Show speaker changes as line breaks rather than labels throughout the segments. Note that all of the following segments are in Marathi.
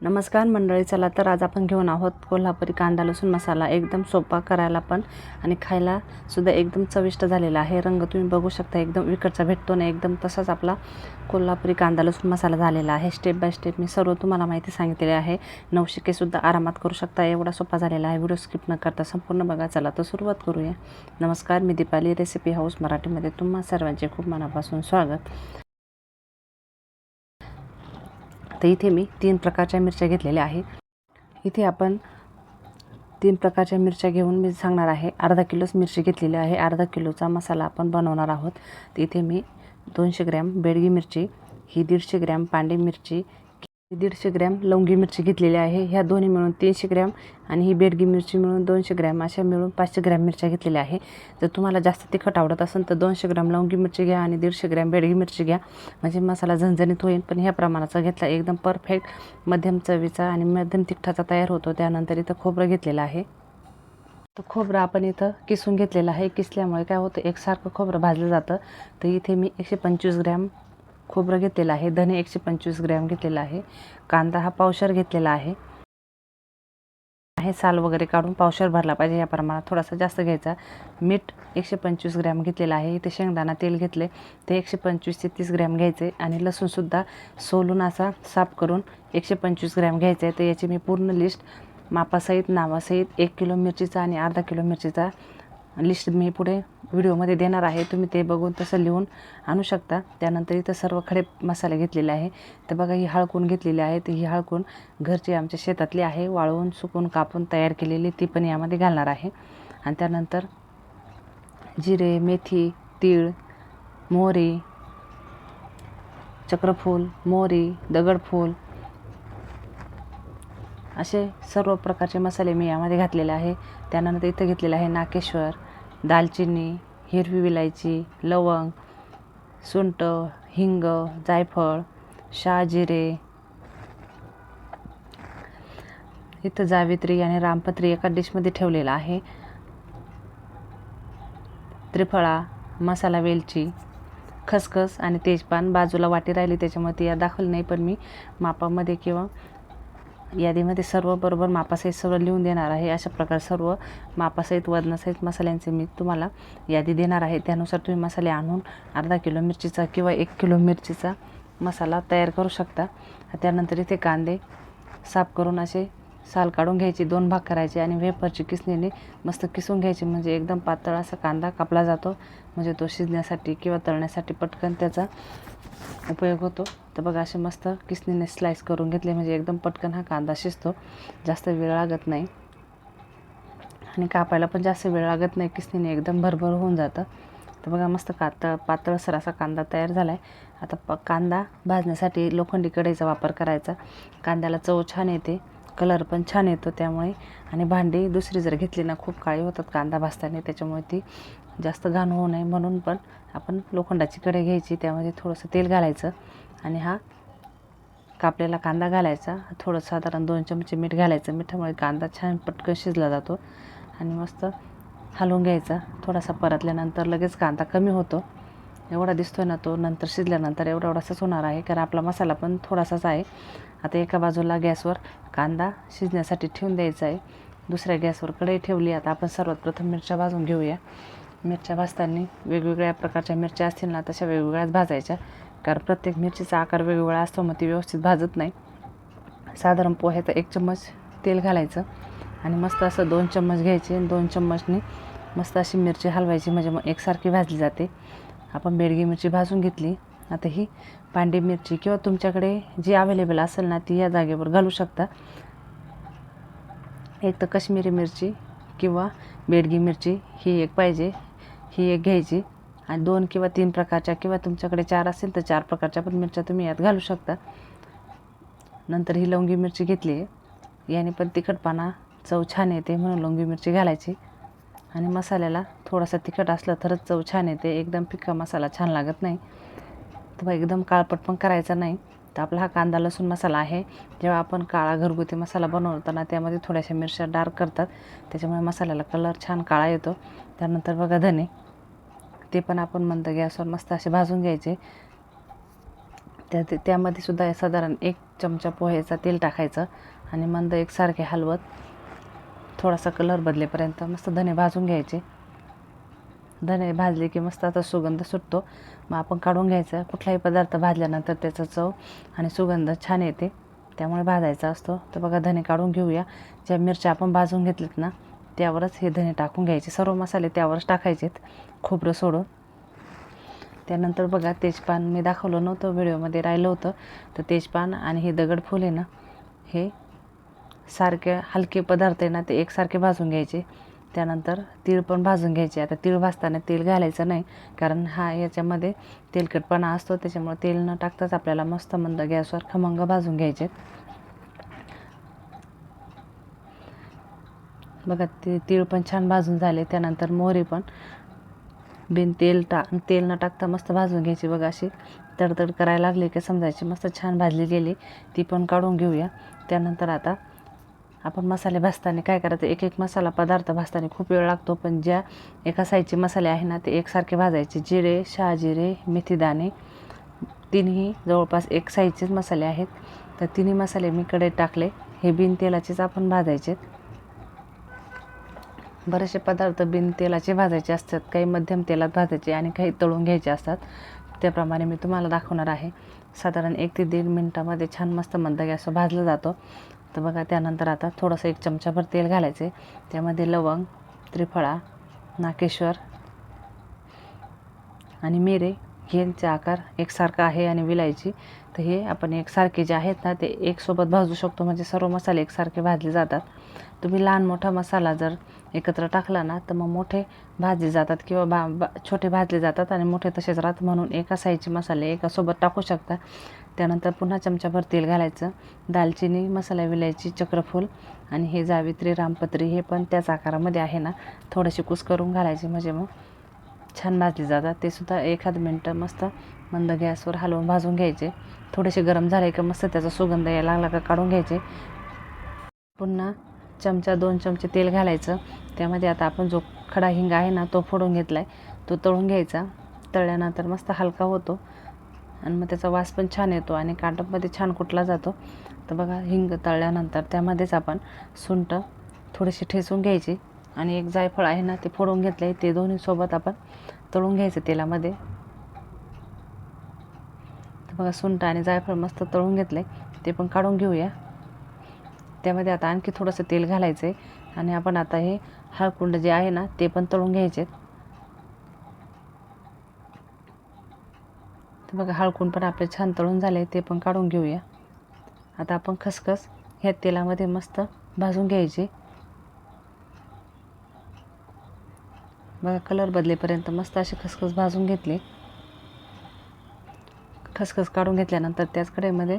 नमस्कार मंडळी चला तर आज आपण घेऊन आहोत कोल्हापुरी कांदा लसूण मसाला. एकदम सोपा करायला पण आणि खायला सुद्धा एकदम चविष्ट झालेला आहे. रंग तुम्ही बघू शकता एकदम विकटचा भेटतो ना एकदम तसाच आपला कोल्हापुरी कांदा लसूण मसाला झालेला आहे. स्टेप बाय स्टेप मी सर्व तुम्हाला माहिती सांगितलेली आहे. नवशिकेसुद्धा आरामात करू शकता एवढा सोपा झालेला आहे. व्हिडिओ स्किप न करता संपूर्ण बघा. चला तर सुरुवात करूया. नमस्कार मी दीपाली रेसिपी हाऊस मराठीमध्ये तुम्हा सर्वांचे खूप मनापासून स्वागत. तर इथे मी तीन प्रकारच्या मिरच्या घेतलेल्या आहे. इथे आपण तीन प्रकारच्या मिरच्या घेऊन मी सांगणार आहे. अर्धा किलोच मिरची घेतलेली आहे. अर्धा किलोचा मसाला आपण बनवणार आहोत. इथे मी दोनशे ग्रॅम बेडगी मिरची ही दीडशे ग्रॅम पांढरी मिरची दीडशे ग्रॅम लवंगी मिरची घेतलेली आहे. ह्या दोन्ही मिळून तीनशे ग्रॅम आणि ही बेडगी मिरची मिळून दोनशे ग्रॅम अशा मिळून पाचशे ग्रॅम मिरच्या घेतलेल्या आहे. जर तुम्हाला जास्त तिखट आवडत असेल तर दोनशे ग्रॅम लवंगी मिरची घ्या आणि दीडशे ग्रॅम बेडगी मिरची घ्या. म्हणजे मसाला झणझणीत होईल पण ह्या प्रमाणाचा घेतला एकदम परफेक्ट मध्यम चवीचा आणि मध्यम तिखटाचा तयार होतो. त्यानंतर इथं खोबरं घेतलेलं आहे. तर खोबरं आपण इथं किसून घेतलेलं आहे. किसल्यामुळे काय होतं एकसारखं खोबरं भाजलं जातं. तर इथे मी एकशे पंचवीस ग्रॅम खोबरं घेतलेलं आहे. धने एकशे पंचवीस ग्रॅम घेतलेला आहे. कांदा हा पावशर घेतलेला आहे. आहे साल वगैरे काढून पावशर भरला पाहिजे. या प्रमाणात थोडासा जास्त घ्यायचा. मीठ एकशे पंचवीस ग्रॅम घेतलेलं आहे. इथे शेंगदाणा तेल घेतले. ते एकशे पंचवीस ते तीस ग्रॅम घ्यायचे आणि लसूणसुद्धा सोलून असा साफ करून एकशे पंचवीस ग्रॅम घ्यायचं आहे. तर याची मी पूर्ण लिस्ट मापासहित नावासहित एक किलो मिरचीचा आणि अर्धा किलो मिरचीचा लिस्ट मी पुढे व्हिडिओमध्ये देणार आहे. तुम्ही ते बघून तसं लिहून आणू शकता. त्यानंतर इथं सर्व खडे मसाले घेतलेले आहे. तर बघा ही हळकून घेतलेली आहे. तर ही हळकून घरची आमच्या शेतातली आहे. वाळवून सुकून कापून तयार केलेली ती पण यामध्ये घालणार आहे. आणि त्यानंतर जिरे मेथी तीळ मोहरी चक्रफूल मोहरी दगडफूल असे सर्व प्रकारचे मसाले मी यामध्ये घातलेले आहे. त्यानंतर इथं घेतलेलं आहे नाकेश्वर दालचिनी हिरवी विलायची लवंग सुंठ हिंग जायफळ शहाजिरे इथं जावित्री आणि रामपत्री एका डिशमध्ये ठेवलेला आहे. त्रिफळा मसाला वेलची खसखस आणि तेजपान बाजूला वाटी राहिली त्याच्यामुळे ती या दाखवली नाही पण मी मापामध्ये किंवा यादीमध्ये सर्व बरोबर मापासहित सर्व लिहून देणार आहे. अशा प्रकारे सर्व मापासहित वजनासहित मसाल्यांचे मी तुम्हाला यादी देणार आहे. त्यानुसार तुम्ही मसाले आणून अर्धा किलो मिरचीचा किंवा एक किलो मिरचीचा मसाला तयार करू शकता. त्यानंतर इथे कांदे साफ करून असे साल काढून घ्यायची दोन भाग करायचे आणि वेफरची किसणीने मस्त किसून घ्यायची. म्हणजे एकदम पातळ असा कांदा कापला जातो. म्हणजे तो शिजण्यासाठी किंवा तळण्यासाठी पटकन त्याचा उपयोग होतो. तर बघा असे मस्त किसणीने स्लाईस करून घेतले. म्हणजे एकदम पटकन हा कांदा शिजतो. जास्त वेळ लागत नाही. आणि कापायला पण जास्त वेळ लागत नाही. किसणीने एकदम भरभर होऊन जातं. तर बघा मस्त कातळ पातळसर असा कांदा तयार झाला आहे आता प कांदा भाजण्यासाठी लोखंडी कढईचा वापर करायचा. कांद्याला चव छान येते. कलर पण छान येतो त्यामुळे. आणि भांडी दुसरी जर घेतली ना खूप काळी होतात कांदा भाजताना त्याच्यामुळे ती जास्त घाण होऊ नये म्हणून पण आपण लोखंडाची कढई घ्यायची त्यामध्ये थोडंसं तेल घालायचं आणि हा कापलेला कांदा घालायचा. थोडं साधारण दोन चमचे मीठ घालायचं. मिठामुळे कांदा छान पटकन शिजला जातो आणि मस्त हलवून घ्यायचा. थोडासा परतल्यानंतर लगेच कांदा कमी होतो. एवढा दिसतो आहे ना तो नंतर शिजल्यानंतर एवढा एवढासाच होणार आहे कारण आपला मसाला पण थोडासाच आहे. आता एका बाजूला गॅसवर कांदा शिजण्यासाठी ठेवून द्यायचा आहे. दुसऱ्या गॅसवर कढई ठेवली. आता आपण सर्वात प्रथम मिरच्या भाजून घेऊया. मिरच्या भाजताना वेगवेगळ्या प्रकारच्या मिरच्या असतील ना तशा वेगवेगळ्याच भाजायच्या. कारण प्रत्येक मिरचीचा आकार वेगवेगळा असतो मग ती व्यवस्थित भाजत नाही. साधारण पोह्याचं एक चम्मच तेल घालायचं आणि मस्त असं दोन चम्मच घ्यायचे. आणि दोन चम्मचनी मस्त अशी मिरची हलवायची म्हणजे मग एकसारखी भाजली जाते. आपण बेडगी मिरची भाजून घेतली. आता ही पांडी मिरची किंवा तुमच्याकडे जी अवेलेबल असेल ना ती या जागेवर घालू शकता. एक तर कश्मीरी मिरची किंवा बेडगी मिरची ही एक पाहिजे ही एक घ्यायची. आणि दोन किंवा तीन प्रकारच्या किंवा तुमच्याकडे चार असेल तर चार प्रकारच्या पण मिरच्या तुम्ही यात घालू शकता. नंतर ही लवंगी मिरची घेतली आहे. याने पण तिखटपणा चव छान येते म्हणून लवंगी मिरची घालायची. आणि मसाल्याला थोडासा तिखट असलं तरच चव छान येते. एकदम फिका मसाला छान लागत नाही. तर एकदम काळपट पण करायचा नाही. तर आपला हा कांदा लसूण मसाला आहे. जेव्हा आपण काळा घरगुती मसाला बनवताना त्यामध्ये थोड्याशा मिरच्या डार्क करतात. त्याच्यामुळे मसाल्याला कलर छान काळा येतो. त्यानंतर बघा धने. ते पण आपण मंद गॅसवर मस्त असे भाजून घ्यायचे. त्या ते- त्यामध्ये सुद्धा साधारण एक चमचा पोह्याचा तेल टाकायचं आणि मंद एकसारखे हलवत. थोडासा कलर बदलेपर्यंत मस्त धने भाजून घ्यायचे. धने भाजले की मस्त आता सुगंध सुटतो. मग आपण काढून घ्यायचा. कुठलाही पदार्थ भाजल्यानंतर त्याचा चव आणि सुगंध छान येते. त्यामुळे भाजायचा असतो. तर बघा धने काढून घेऊया. ज्या मिरच्या आपण भाजून घेतल्यात ना त्यावरच हे धने टाकून घ्यायचे. सर्व मसाले त्यावरच टाकायचेत. खोबरं सोडून. त्यानंतर बघा तेजपान मी दाखवलं नव्हतं व्हिडिओमध्ये राहिलं होतं. तर तेजपान आणि हे दगडफूल आहे ना हे सारखे हलके पदार्थ आहे ना ते एकसारखे भाजून घ्यायचे. त्यानंतर तीळ पण भाजून घ्यायचे. आता तीळ भाजताना तेल घालायचं नाही कारण हा याच्यामध्ये तेलकटपणा असतो त्याच्यामुळे तेल न टाकताच आपल्याला मस्त मंद गॅसवर खमंग भाजून घ्यायचे. बघा ते तीळ पण छान भाजून झाले. त्यानंतर मोहरी पण. बिन तेल टा तेल न टाकता मस्त भाजून घ्यायची बघा अशी. तडतड करायला लागली की समजायची मस्त छान भाजली गेली. ती पण काढून घेऊया. त्यानंतर आता आपण मसाले भाजताना काय करायचं? एक एक मसाला पदार्थ भाजताना खूप वेळ लागतो पण ज्या एका साईजचे मसाले आहे ना ते एकसारखे भाजायचे. जिरे शहाजिरे मेथीदाणे तिन्ही जवळपास एक साईजचेच मसाले आहेत. तर तिन्ही मसाले मी कडे टाकले. हे बिन तेलाचेच आपण भाजायचे बरेचसे पदार्थ बिन तेलाचे भाजायचे असतात काही मध्यम तेलात भाजायचे आणि काही तळून घ्यायचे असतात. त्याप्रमाणे मी तुम्हाला दाखवणार आहे. साधारण एक ते दीड मिनटामध्ये छान मस्त मंद गॅसवर भाजलं जातो. तर बघा त्यानंतर आता थोडंसं एक चमचाभर तेल घालायचे त्यामध्ये लवंग त्रिफळा नाकेश्वर आणि मिरे यांचा आकार एकसारखा आहे आणि विलायची. तर हे आपण एकसारखे जे आहेत ना ते एकसोबत भाजू शकतो. म्हणजे सर्व मसाले एकसारखे भाजले जातात. तुम्ही लहान मोठा मसाला जर एकत्र टाकला ना तर मग मोठे भाजले जातात किंवा बा बा छोटे भाजले जातात आणि मोठे तसेच राहतात. म्हणून एका साईजचे मसाले एकासोबत टाकू शकता. त्यानंतर पुन्हा चमचाभर तेल घालायचं. दालचिनी मसाला विलायची चक्रफूल आणि हे जावित्री रामपत्री हे पण त्याच आकारामध्ये आहे ना. थोडीशी कुस करून घालायची म्हणजे मग छान भाजली जातात. ते सुद्धा एखाद मिनटं मस्त मंद गॅसवर हलवून भाजून घ्यायचे. थोडेसे गरम झाले का मस्त त्याचा सुगंध यायला लागला का काढून घ्यायचे. पुन्हा चमचा दोन चमचे तेल घालायचं. त्यामध्ये आता आपण जो खडा हिंग आहे ना तो फोडून घेतला आहे तो तळून घ्यायचा. तळल्यानंतर मस्त हलका होतो. आणि मग त्याचा वास पण छान येतो आणि काटपमध्ये छान कुटला जातो. तर बघा हिंग तळल्यानंतर त्यामध्येच आपण सुंठ थोडीशी ठेसून घ्यायची. आणि एक जायफळ आहे ना ते फोडून घेतलं आहे ते दोन्ही सोबत आपण तळून घ्यायचं तेलामध्ये. तर बघा सुंट आणि जायफळ मस्त तळून घेतलं आहे ते पण काढून घेऊया. त्यामध्ये आता आणखी थोडंसं तेल घालायचं आहे आणि आपण आता हे हळकुंड जे आहे ना ते पण तळून घ्यायचे बघा हळकून पण आपले छान तळून झाले ते पण काढून घेऊया. आता आपण खसखस ह्या तेलामध्ये मस्त भाजून घ्यायची. बघा कलर बदलेपर्यंत मस्त अशी खसखस भाजून घेतले. खसखस काढून घेतल्यानंतर त्याच कढईमध्ये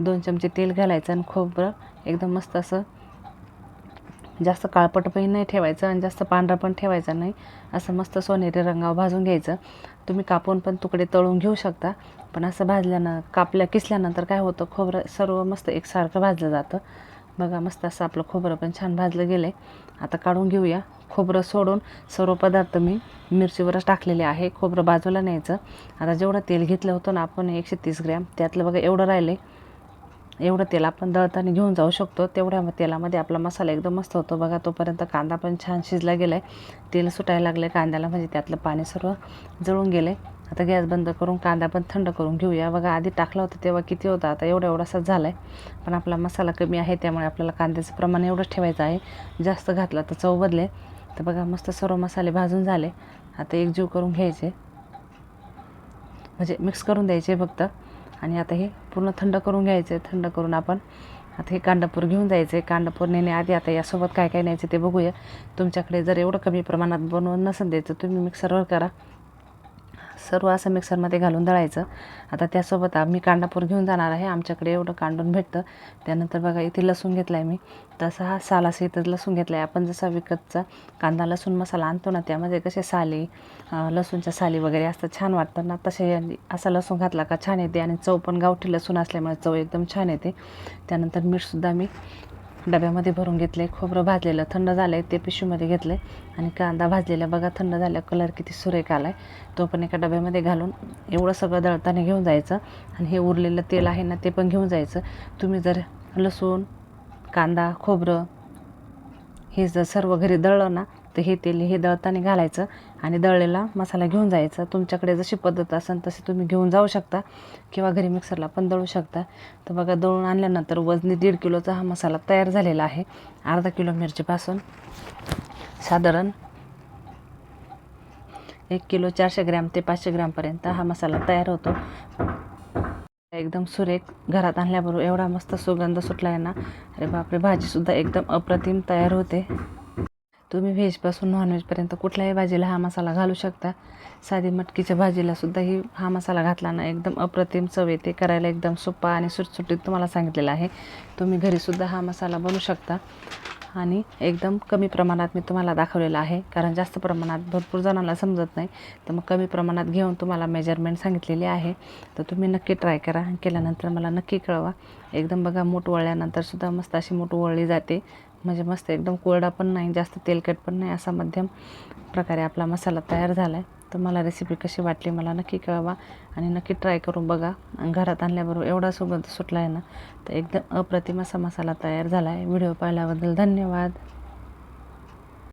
दोन चमचे तेल घालायचं आणि खोबरं एकदम मस्त असं जास्त काळपट पण नाही ठेवायचं आणि जास्त पांढरा पण ठेवायचा नाही. असं मस्त सोनेरी रंगावर भाजून घ्यायचं. तुम्ही कापून पण तुकडे तळून घेऊ शकता. पण असं भाजल्यानं कापल्या किसल्यानंतर काय होतं खोबरं सर्व मस्त एकसारखं भाजलं जातं. बघा मस्त असं आपलं खोबरं पण छान भाजलं गेलं आहे आता काढून घेऊया. खोबरं सोडून सर्व पदार्थ मी मिरचीवरच टाकलेले आहे. खोबरं बाजूला न्यायचं. आता जेवढं तेल घेतलं होतं ना आपण एकशे तीस ग्रॅम त्यातलं बघा एवढं राहिलं आहे एवढं तेल आपण दळताना घेऊन जाऊ शकतो. तेवढ्या तेलामध्ये आपला मसाला एकदम मस्त होतो. बघा तोपर्यंत कांदा पण छान शिजला गेला आहे तेल सुटायला लागलं आहे कांद्याला म्हणजे त्यातलं पाणी सर्व जळून गेलं आहे आता गॅस बंद करून कांदा पण थंड करून घेऊया. बघा आधी टाकला होता तेव्हा किती होता? आता एवढा एवढासा झाला आहे पण आपला मसाला कमी आहे त्यामुळे आपल्याला कांद्याचं प्रमाण एवढंच ठेवायचं आहे. जास्त घातला तर चव बदले तर बघा मस्त सर्व मसाले भाजून झाले. आता एकजीव करून घ्यायचे. म्हणजे मिक्स करून द्यायचे फक्त. आणि आता हे पूर्ण थंड करून घ्यायचं आहे थंड करून आपण आता हे कांदापूर घेऊन जायचं आहे कांदापूर नेण्याआधी आता यासोबत काय काय न्यायचं ते बघूया. तुमच्याकडे जर एवढं कमी प्रमाणात बनवून नसेल द्यायचं तुम्ही मिक्सरवर करा. सर्व असं मिक्सरमध्ये घालून दळायचं. आता त्यासोबत आम्ही कांदापूर घेऊन जाणार आहे. आमच्याकडे एवढं कांडून भेटतं. त्यानंतर बघा इथे लसूण घेतला आहे मी. तसा हा सालासहितच लसूण घेतला आहे आपण जसा विकतचा कांदा लसूण मसाला आणतो ना त्यामध्ये कसे साली लसूणच्या साली वगैरे असतात छान वाटतं ना. तसे असा लसूण घातला का छान येते. आणि चव पण गावठी लसूण असल्यामुळे चव एकदम छान येते. त्यानंतर मीठसुद्धा मी डब्यामध्ये भरून घेतले खोबरं भाजलेलं थंड झालं आहे ते पिशवीमध्ये घेतलं आणि कांदा भाजलेला. बघा थंड झाला कलर किती सुरेख आला आहे तो पण एका डब्यामध्ये घालून एवढं सगळं दळताना घेऊन जायचं आणि हे उरलेलं तेल आहे ना ते पण घेऊन जायचं. तुम्ही जर लसूण कांदा खोबरं हे जर सर्व घरी दळलं ना तर हे तेल हे दळताना घालायचं. आणि दळलेला मसाला घेऊन जायचा. तुमच्याकडे जशी पद्धत असेल तशी तुम्ही घेऊन जाऊ शकता किंवा घरी मिक्सरला पण दळू शकता. तर बघा दळून आणल्यानंतर वजनी दीड किलोचा हा मसाला तयार झालेला आहे. अर्धा किलो मिरचीपासून साधारण एक किलो चारशे ग्रॅम ते पाचशे ग्रॅमपर्यंत हा मसाला तयार होतो. एकदम सुरेख घरात आणल्याबरोबर एवढा मस्त सुगंध सुटला आहे ना. अरे बापरे भाजीसुद्धा एकदम अप्रतिम तयार होते. तुम्ही व्हेजपासून नॉनव्हेजपर्यंत कुठल्याही भाजीला हा मसाला घालू शकता. साधी मटकीच्या भाजीला सुद्धा ही हा मसाला घातला ना एकदम अप्रतिम चव येते. करायला एकदम सोपा आणि सुटसुटीत तुम्हाला सांगितलेलं आहे. तुम्ही घरीसुद्धा हा मसाला बनवू शकता. आणि एकदम कमी प्रमाणात मी तुम्हाला दाखवलेला आहे. कारण जास्त प्रमाणात भरपूर जणांना समजत नाही. तर मग कमी प्रमाणात घेऊन तुम्हाला मेजरमेंट सांगितलेली आहे. तर तुम्ही नक्की ट्राय करा. केल्यानंतर मला नक्की कळवा. एकदम बघा मूठ वळल्यानंतरसुद्धा मस्त अशी मूठ वळली जाते. म्हणजे मस्त एकदम कोरडा पण नाही जास्त तेलकट पण नाही असा मध्यम प्रकारे आपला मसाला तयार झाला आहे तर मला रेसिपी कशी वाटली मला नक्की कळवा आणि नक्की ट्राय करून बघा. घरात आणल्याबरोबर एवढा सुगंध सुटला आहे ना तर एकदम अप्रतिम असा मसाला तयार झाला आहे व्हिडिओ पाहिल्याबद्दल धन्यवाद.